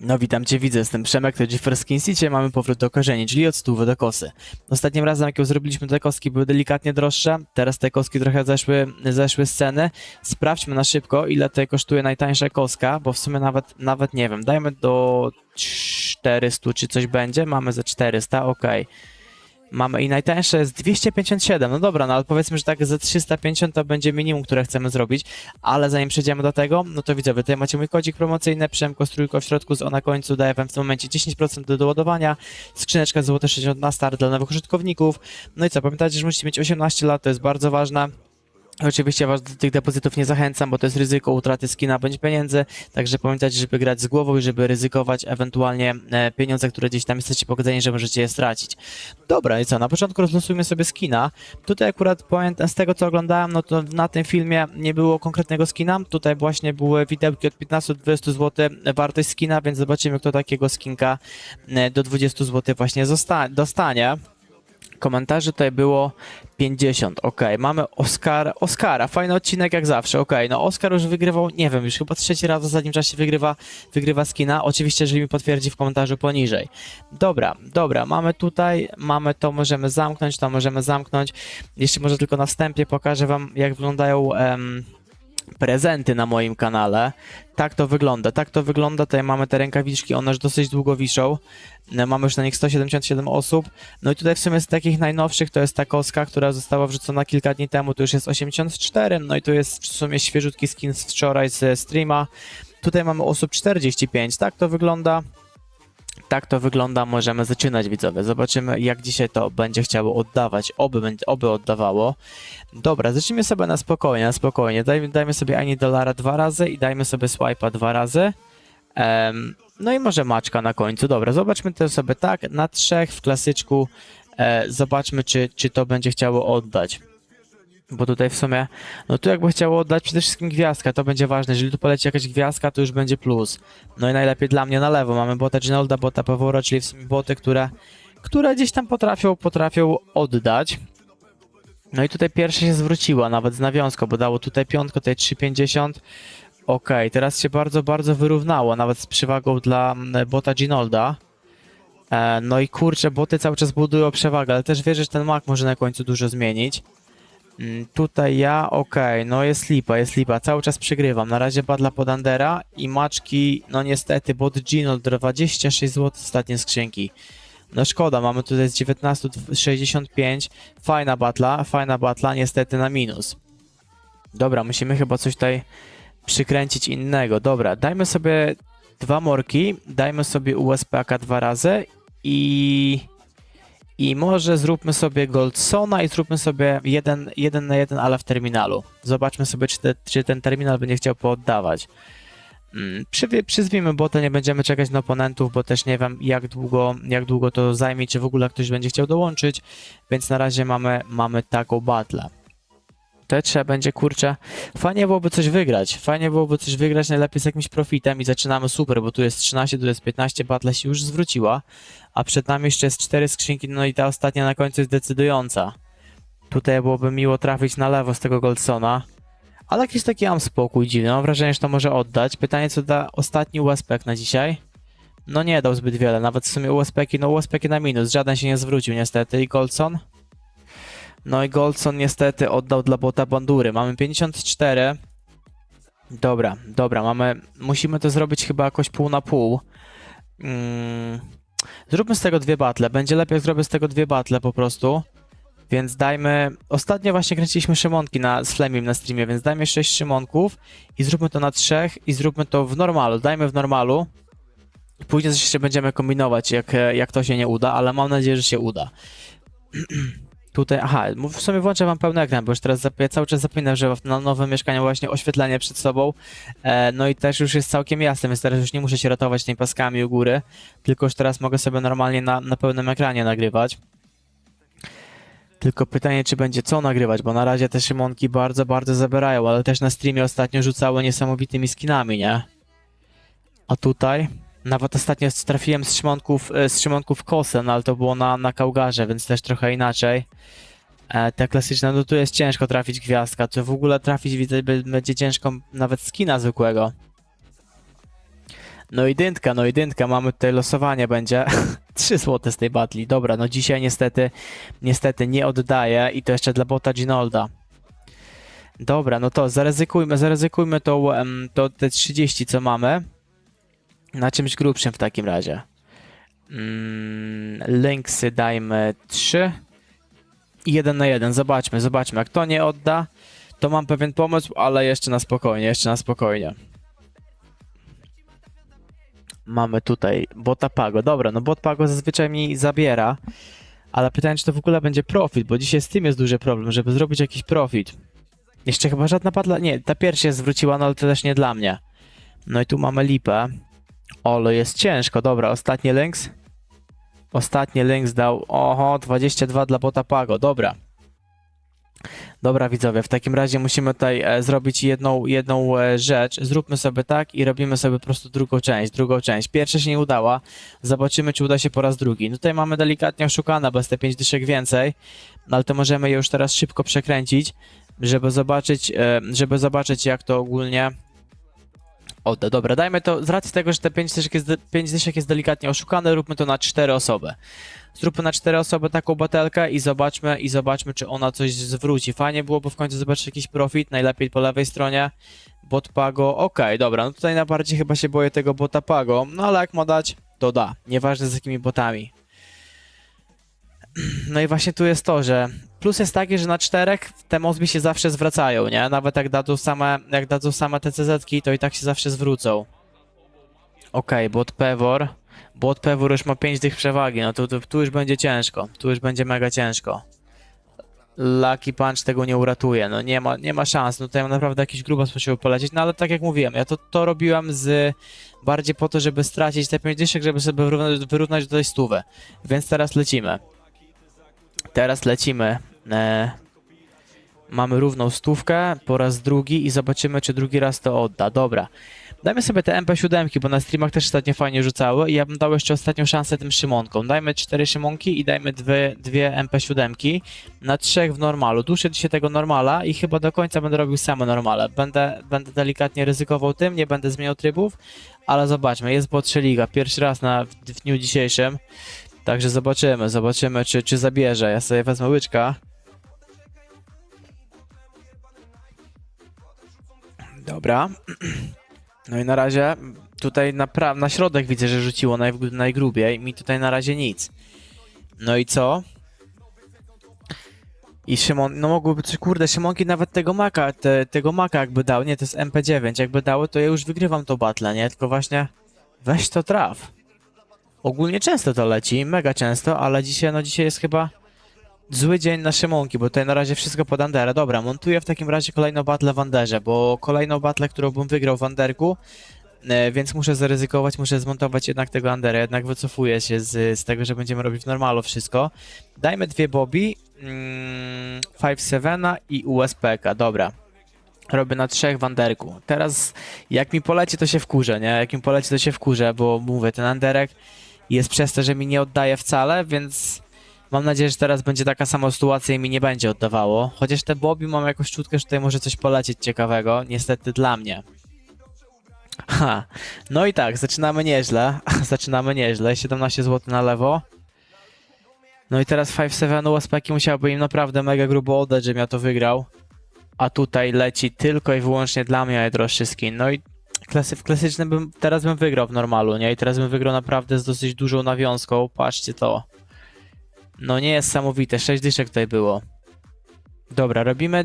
No witam cię, widzę, jestem Przemek, to i dzisiaj mamy powrót do korzeni, czyli od stówy do kosy. Ostatnim razem, jak ją zrobiliśmy, te kostki były delikatnie droższe, teraz te kostki trochę zeszły, zeszły z ceny. Sprawdźmy na szybko, ile tutaj kosztuje najtańsza kostka, bo w sumie nawet, nawet nie wiem, dajmy do 400 czy coś będzie, mamy za 400, ok. Mamy i najtańsze jest 257, no dobra, no ale powiedzmy, że tak za 350 to będzie minimum, które chcemy zrobić, ale zanim przejdziemy do tego, no to widzowie, tutaj macie mój kodzik promocyjny, Przemko Strójko w środku, z o na końcu daje wam w tym momencie 10% do doładowania, skrzyneczka złote 60 na start dla nowych użytkowników, no i co, pamiętajcie, że musicie mieć 18 lat, to jest bardzo ważne. Oczywiście was do tych depozytów nie zachęcam, bo to jest ryzyko utraty skina bądź pieniędzy, także pamiętajcie, żeby grać z głową i żeby ryzykować ewentualnie e, pieniądze, które gdzieś tam jesteście pogodzeni, że możecie je stracić. Dobra, i co, na początku rozlosujmy sobie skina. Tutaj akurat pamiętam, z tego co oglądałem, no to na tym filmie nie było konkretnego skina, tutaj właśnie były widełki od 15 do 20 zł wartość skina, więc zobaczymy, kto takiego skinka e, do 20 zł właśnie dostanie. Komentarzy tutaj było 50, ok. Mamy Oscar, Oscara, fajny odcinek jak zawsze, ok. No Oscar już wygrywał, nie wiem, już chyba trzeci raz w ostatnim czasie wygrywa, wygrywa skina. Oczywiście, jeżeli mi potwierdzi w komentarzu poniżej. Dobra, dobra, mamy tutaj, mamy to, możemy zamknąć, to możemy zamknąć. Jeszcze może tylko na wstępie pokażę wam, jak wyglądają prezenty na moim kanale. Tak to wygląda, tak to wygląda. Tutaj mamy te rękawiczki, one już dosyć długo wiszą. No, Mamy już na nich 177 osób. No i tutaj w sumie z takich najnowszych to jest ta kostka, która została wrzucona kilka dni temu, to już jest 84, no i tu jest w sumie świeżutki skin z wczoraj z streama. Tutaj mamy osób 45, tak to wygląda. Tak to wygląda, możemy zaczynać widzowie. Zobaczymy jak dzisiaj to będzie chciało oddawać, oby, oby oddawało. Dobra, zacznijmy sobie na spokojnie, na spokojnie. Dajmy, dajmy sobie ani dolara dwa razy i dajmy sobie swipe'a dwa razy. Em, no i może maczka na końcu. Dobra, zobaczmy to sobie tak, na trzech w klasyczku. E, zobaczmy, czy, czy to będzie chciało oddać. Bo tutaj w sumie, no tu jakby chciało oddać przede wszystkim gwiazdka, to będzie ważne. Jeżeli tu poleci jakaś gwiazdka, to już będzie plus. No i najlepiej dla mnie na lewo. Mamy bota Ginolda, bota Pawora, czyli w sumie boty, które, które gdzieś tam potrafią, potrafią oddać. No i tutaj pierwsza się zwróciła, nawet z nawiązką, bo dało tutaj piątkę, tutaj 3,50. Okej, teraz się bardzo, bardzo wyrównało, nawet z przewagą dla mm, bota Ginolda. E, no i kurczę, boty cały czas budują przewagę, ale też wierzę, że ten mak może na końcu dużo zmienić. Mm, Tutaj ja, okej, no jest lipa, jest lipa, cały czas przegrywam. Na razie badla pod Andera i maczki, no niestety, bot Ginold 26 zł ostatnie skrzynki. No szkoda, mamy tutaj z 19 65, fajna batla, fajna batla, niestety na minus. Dobra, musimy chyba coś tutaj przykręcić innego. Dobra, dajmy sobie dwa morki, dajmy sobie USPK dwa razy i i może zróbmy sobie Goldsona i zróbmy sobie jeden, jeden na jeden, ale w terminalu. Zobaczmy sobie, czy, te, czy ten terminal będzie chciał pooddawać. Mm, Przywie, przyzwijmy bota, nie będziemy czekać na oponentów, bo też nie wiem jak długo, jak długo to zajmie, czy w ogóle ktoś będzie chciał dołączyć, więc na razie mamy, mamy taką battle. To trzeba będzie, kurczę, fajnie byłoby coś wygrać, fajnie byłoby coś wygrać najlepiej z jakimś profitem i zaczynamy super, bo tu jest 13, tu jest 15, battle się już zwróciła, a przed nami jeszcze jest 4 skrzynki, no i ta ostatnia na końcu jest decydująca. Tutaj byłoby miło trafić na lewo z tego Goldsona, ale jakiś taki mam spokój dziwny, mam wrażenie, że to może oddać. Pytanie, co da ostatni USPek na dzisiaj? No nie dał zbyt wiele, nawet w sumie USPeki, no USPeki na minus, żaden się nie zwrócił niestety i Goldson? No i Goldson niestety oddał dla bota bandury. Mamy 54. Dobra, dobra, mamy. Musimy to zrobić chyba jakoś pół na pół. Mm, zróbmy z tego dwie battle. Będzie lepiej, jak zrobię z tego dwie battle po prostu. Więc dajmy. Ostatnio właśnie kręciliśmy Szymonki na, z Flemim na streamie, więc dajmy 6 Szymonków i zróbmy to na trzech i zróbmy to w normalu. Dajmy w normalu. Później jeszcze będziemy kombinować, jak, jak to się nie uda, ale mam nadzieję, że się uda. Tutaj, aha, w sumie włączę wam pełny ekran, bo już teraz ja cały czas zapominam, że na nowym mieszkaniu właśnie oświetlenie przed sobą, e, no i też już jest całkiem jasne, więc teraz już nie muszę się ratować tymi paskami u góry, tylko już teraz mogę sobie normalnie na, na pełnym ekranie nagrywać. Tylko pytanie, czy będzie co nagrywać, bo na razie te Szymonki bardzo, bardzo zabierają, ale też na streamie ostatnio rzucały niesamowitymi skinami, nie? A tutaj? Nawet ostatnio trafiłem z Szymonków, e, z Szymonków no ale to było na, na Kaugarze, więc też trochę inaczej. E, ta klasyczna, no tu jest ciężko trafić gwiazdka, tu w ogóle trafić be- będzie ciężko nawet skina zwykłego. No i dyntka, no i dyntka, mamy tutaj losowanie będzie. 3 złote z tej batli. Dobra, no dzisiaj niestety, niestety nie oddaję i to jeszcze dla bota Ginolda. Dobra, no to zaryzykujmy, zaryzykujmy to te 30, co mamy. Na czymś grubszym w takim razie. Mm, linksy dajmy 3. I 1 na 1. Zobaczmy, zobaczmy. Jak to nie odda, to mam pewien pomysł, ale jeszcze na spokojnie, jeszcze na spokojnie. Mamy tutaj bota Pago. Dobra, no bot Pago zazwyczaj mi zabiera, ale pytanie, czy to w ogóle będzie profit, bo dzisiaj z tym jest duży problem, żeby zrobić jakiś profit. Jeszcze chyba żadna padla. Nie, ta pierwsza zwróciła, no ale to też nie dla mnie. No i tu mamy lipę. Olo, jest ciężko. Dobra, ostatni links. Ostatni links dał. Oho, 22 dla bota Pago. Dobra. Dobra, widzowie, w takim razie musimy tutaj e, zrobić jedną, jedną e, rzecz. Zróbmy sobie tak i robimy sobie po prostu drugą część, drugą część. Pierwsza się nie udała, zobaczymy, czy uda się po raz drugi. No tutaj mamy delikatnie oszukane, bez te 5 dyszek więcej, no ale to możemy je już teraz szybko przekręcić, żeby zobaczyć, e, żeby zobaczyć jak to ogólnie odda. Dobra, dajmy to, z racji tego, że te 5 dyszek jest, 5 dyszek jest delikatnie oszukane, róbmy to na 4 osoby. Zróbmy na 4 osoby taką batelkę i zobaczmy, i zobaczmy, czy ona coś zwróci. Fajnie byłoby w końcu zobaczyć jakiś profit, najlepiej po lewej stronie. Bot Pago, okej, dobra, no tutaj najbardziej chyba się boję tego bota Pago, no ale jak ma dać, to da. Nieważne z jakimi botami. No i właśnie tu jest to, że plus jest taki, że na czterech te Mozbi się zawsze zwracają, nie? Nawet jak dadzą same, jak dadzą same te CZ-ki, to i tak się zawsze zwrócą. Okej, bot Pewor. Bot Pewor już ma 5 tych przewagi, no to, to tu już będzie ciężko. Tu już będzie mega ciężko. Lucky Punch tego nie uratuje, no nie ma, nie ma szans, no tutaj naprawdę jakiś grubas musiał polecieć, no ale tak jak mówiłem, ja to, to robiłem z bardziej po to, żeby stracić te 5 dyszek, żeby sobie wyrównać, wyrównać do tej stówę. Więc teraz lecimy. Teraz lecimy. E, mamy równą stówkę po raz drugi i zobaczymy, czy drugi raz to odda. Dobra. Dajmy sobie te MP7, bo na streamach też ostatnio fajnie rzucały i ja bym dał jeszcze ostatnią szansę tym Szymonkom. Dajmy cztery Szymonki i dajmy dwie, dwie MP7 na trzech w normalu. Duszę dzisiaj tego normala i chyba do końca będę robił same normale. Będę, będę delikatnie ryzykował tym, nie będę zmieniał trybów, ale zobaczmy, jest bot 3 liga, pierwszy raz na, w dniu dzisiejszym. Także zobaczymy, zobaczymy czy, czy zabierze. Ja sobie wezmę łyczka. Dobra. No i na razie tutaj na, pra- na środek widzę, że rzuciło naj- najgrubiej. Mi tutaj na razie nic. No i co? I Szymon, no mogłyby, czy kurde, Szymonki nawet tego maka, te, tego maka jakby dał, nie, to jest MP9, jakby dały, to ja już wygrywam to battle, nie, tylko właśnie weź to traf. Ogólnie często to leci, mega często, ale dzisiaj, no dzisiaj jest chyba zły dzień na Szymonki, bo tutaj na razie wszystko pod Anderę. Dobra, montuję w takim razie kolejną battle w Anderze, bo kolejną battle, którą bym wygrał w Anderku, e, więc muszę zaryzykować, muszę zmontować jednak tego Anderę, jednak wycofuję się z, z tego, że będziemy robić w normalu wszystko. Dajmy dwie Bobby, mm, 5-7 i USPK, dobra. Robię na trzech w Anderku. Teraz jak mi poleci, to się wkurzę, nie? Jak mi poleci, to się wkurzę, bo mówię, ten Anderek jest przez to, że mi nie oddaje wcale, więc mam nadzieję, że teraz będzie taka sama sytuacja i mi nie będzie oddawało. Chociaż te Bobby mam jakąś czutkę, że tutaj może coś polecieć ciekawego, niestety dla mnie. Ha, no i tak, zaczynamy nieźle, zaczynamy nieźle, 17 zł na lewo. No i teraz 5-7 USPki musiałby im naprawdę mega grubo oddać, żebym ja to wygrał. A tutaj leci tylko i wyłącznie dla mnie najdroższy skin. No i klasy, w klasycznym bym, teraz bym wygrał w normalu, nie? I teraz bym wygrał naprawdę z dosyć dużą nawiązką. Patrzcie to. No nie jest samowite, 6 dyszek tutaj było. Dobra, robimy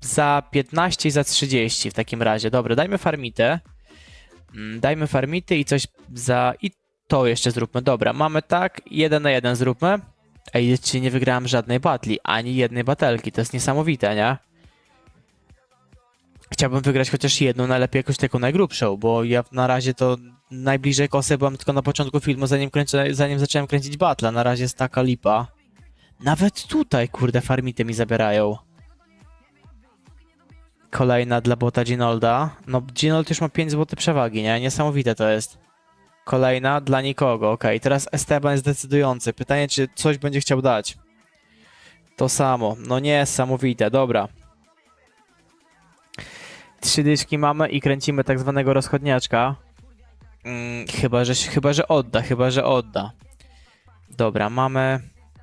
za 15 i za 30 w takim razie. Dobra, dajmy farmitę. Mm, Dajmy farmity i coś za... I to jeszcze zróbmy. Dobra, mamy tak, jeden na jeden zróbmy. Ej, dzisiaj nie wygrałem żadnej batli, ani jednej batelki. To jest niesamowite, nie? Chciałbym wygrać chociaż jedną, najlepiej jakąś taką najgrubszą, bo ja na razie to najbliżej kosy byłem tylko na początku filmu, zanim, kręcę, zanim zacząłem kręcić battle. Na razie jest taka lipa. Nawet tutaj, kurde, farmity mi zabierają. Kolejna dla bota Ginolda. No, Ginold już ma 5 zł przewagi, nie? Niesamowite to jest. Kolejna dla nikogo, okej. Teraz Esteban jest decydujący. Pytanie, czy coś będzie chciał dać. To samo. No niesamowite, dobra. Trzy dyszki mamy i kręcimy tak zwanego rozchodniaczka. Mm, chyba, że, chyba, że odda, chyba, że odda. Dobra, mamy...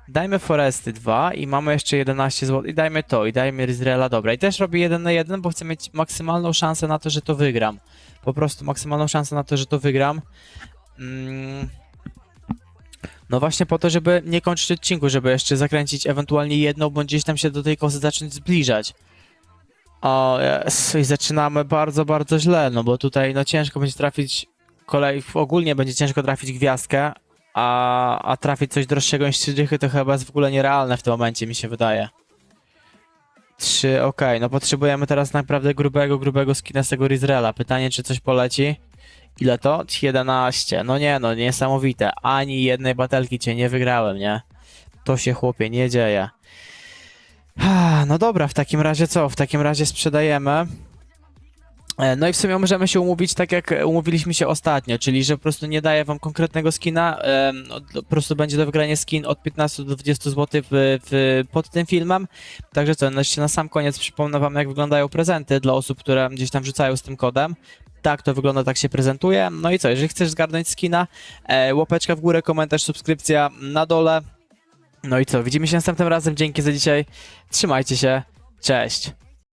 Dajmy Foresty 2 i mamy jeszcze 11 zł. I dajmy to, i dajmy Rizrela. Dobra, i też robię 1 na 1, bo chcę mieć maksymalną szansę na to, że to wygram. Po prostu maksymalną szansę na to, że to wygram. Mm. No właśnie po to, żeby nie kończyć odcinku, żeby jeszcze zakręcić ewentualnie jedną, bądź gdzieś tam się do tej kosy zacząć zbliżać. O, jest, i zaczynamy bardzo, bardzo źle, no bo tutaj no ciężko będzie trafić kolej, ogólnie będzie ciężko trafić gwiazdkę, a, a trafić coś droższego niż 3 dychy to chyba jest w ogóle nierealne w tym momencie, mi się wydaje. 3, okej, no potrzebujemy teraz naprawdę grubego, grubego skina z tego Rizrela. Pytanie, czy coś poleci? Ile to? 11. No nie, no niesamowite. Ani jednej batelki cię nie wygrałem, nie? To się chłopie nie dzieje. No dobra, w takim razie co? W takim razie sprzedajemy. E, No i w sumie możemy się umówić tak jak umówiliśmy się ostatnio, czyli że po prostu nie daję wam konkretnego skina, po prostu będzie do wygrania skin od 15 do 20 zł w, w, pod tym filmem. Także co, no na sam koniec przypomnę wam jak wyglądają prezenty dla osób, które gdzieś tam rzucają z tym kodem. Tak to wygląda, tak się prezentuje. No i co, jeżeli chcesz zgarnąć skina, e, łapeczka w górę, komentarz, subskrypcja na dole. No i co, widzimy się następnym razem, dzięki za dzisiaj, trzymajcie się, cześć!